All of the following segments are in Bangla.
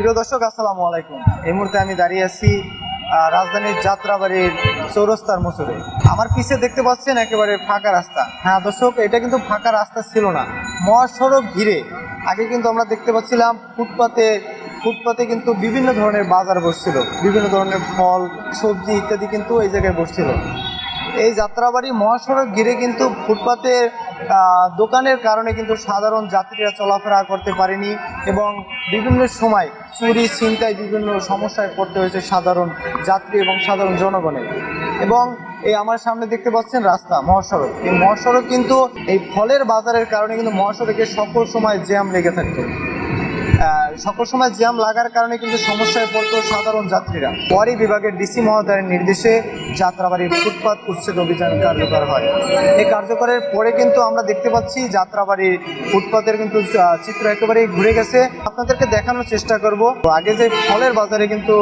প্রিয় দর্শক, আসসালামু আলাইকুম। এই মুহূর্তে আমি দাঁড়িয়ে আছি রাজধানীর যাত্রাবাড়ির চৌরাস্তার মোচরে আমার পিছে দেখতে পাচ্ছেন একেবারে ফাঁকা রাস্তা। হ্যাঁ দর্শক, এটা কিন্তু ফাঁকা রাস্তা ছিল না। মহাসড়ক ঘিরে আগে কিন্তু আমরা দেখতে পাচ্ছিলাম ফুটপাতে ফুটপাতে কিন্তু বিভিন্ন ধরনের বাজার বসছিল। বিভিন্ন ধরনের ফল, সবজি ইত্যাদি কিন্তু এই জায়গায় বসছিল। এই যাত্রাবাড়ি মহাসড়ক ঘিরে কিন্তু ফুটপাতের দোকানের কারণে কিন্তু সাধারণ যাত্রীরা চলাফেরা করতে পারেনি এবং বিভিন্ন সময় চুরি, ছিনতাই বিভিন্ন সমস্যায় পড়তে হয়েছে সাধারণ যাত্রী এবং সাধারণ জনগণের। এবং এই আমার সামনে দেখতে পাচ্ছেন রাস্তা, মহাসড়ক। এই মহাসড়ক কিন্তু এই ফলের বাজারের কারণে কিন্তু মহাসড়কে সকল সময় জ্যাম লেগে থাকতো। সকল সময় জ্যাম লাগার কারণে কিন্তু সমস্যায় পড়ত সাধারণ যাত্রীরা। পরে বিভাগের ডিসি মহোদয়ের নির্দেশে যাত্রাবাড়ির ফুটপাত উচ্ছেদ অভিযান কার্যকর হয়। এই কার্যকরের পরে কিন্তু আমরা দেখতে পাচ্ছি যাত্রাবাড়ির ফুটপাতের কিন্তু চিত্র একেবারেই ঘুরে গেছে। আপনাদেরকে দেখানোর চেষ্টা করব। আগে যে ফলের বাজারে কিন্তু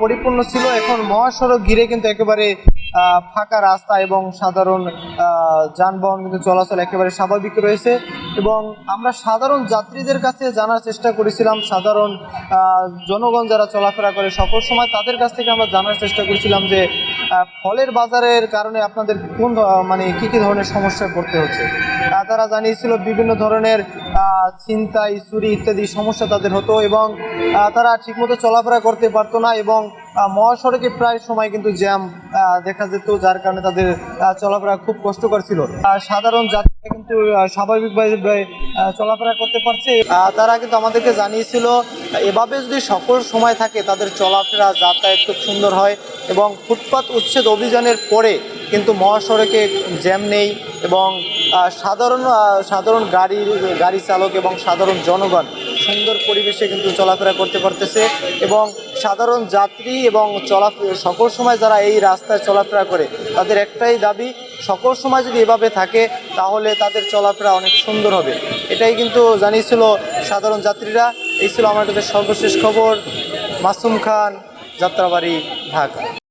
পরিপূর্ণ ছিল, এখন মহাসড়ক ঘিরে কিন্তু একেবারে ফাঁকা রাস্তা এবং সাধারণ যানবাহন কিন্তু চলাচল একেবারে স্বাভাবিক রয়েছে। এবং আমরা সাধারণ যাত্রীদের কাছে জানার চেষ্টা করেছিলাম, সাধারণ জনগণ যারা চলাফেরা করে সকল সময় তাদের কাছ থেকে আমরা জানার চেষ্টা করেছিলাম যে ফলের বাজারের কারণে আপনাদের কোন মানে কী কী ধরনের সমস্যায় পড়তে হচ্ছে। তারা জানিয়েছিল বিভিন্ন ধরনের ছিনতাই, চুরি ইত্যাদি সমস্যা তাদের হতো এবং তারা ঠিকমতো চলাফেরা করতে পারতো না এবং মহাসড়কে প্রায় সময় কিন্তু জ্যাম দেখা যেত যার কারণে তাদের চলাফেরা খুব কষ্টকর ছিল। সাধারণ যাত্রীরা কিন্তু স্বাভাবিকভাবে চলাফেরা করতে পারছে। তারা কিন্তু আমাদেরকে জানিয়েছিল, এভাবে যদি সকল সময় থাকে তাদের চলাফেরা, যাতায়াত খুব সুন্দর হয় এবং ফুটপাত উচ্ছেদ অভিযানের পরে কিন্তু মহাসড়কে জ্যাম নেই এবং সাধারণ সাধারণ গাড়ি গাড়ি চালক এবং সাধারণ জনগণ সুন্দর পরিবেশে কিন্তু চলাফেরা করতে পারতেছে এবং সাধারণ যাত্রী এবং চলা, সকল সময় যারা এই রাস্তায় চলাফেরা করে, তাদের একটাই দাবি, সকল সময় যদি এভাবে থাকে, তাহলে তাদের চলাফেরা অনেক সুন্দর হবে। এটাই কিন্তু জানিয়েছিল সাধারণ যাত্রীরা। এই ছিল আমার কাছে সর্বশেষ খবর। মাসুম খান, যাত্রাবাড়ি, ঢাকা।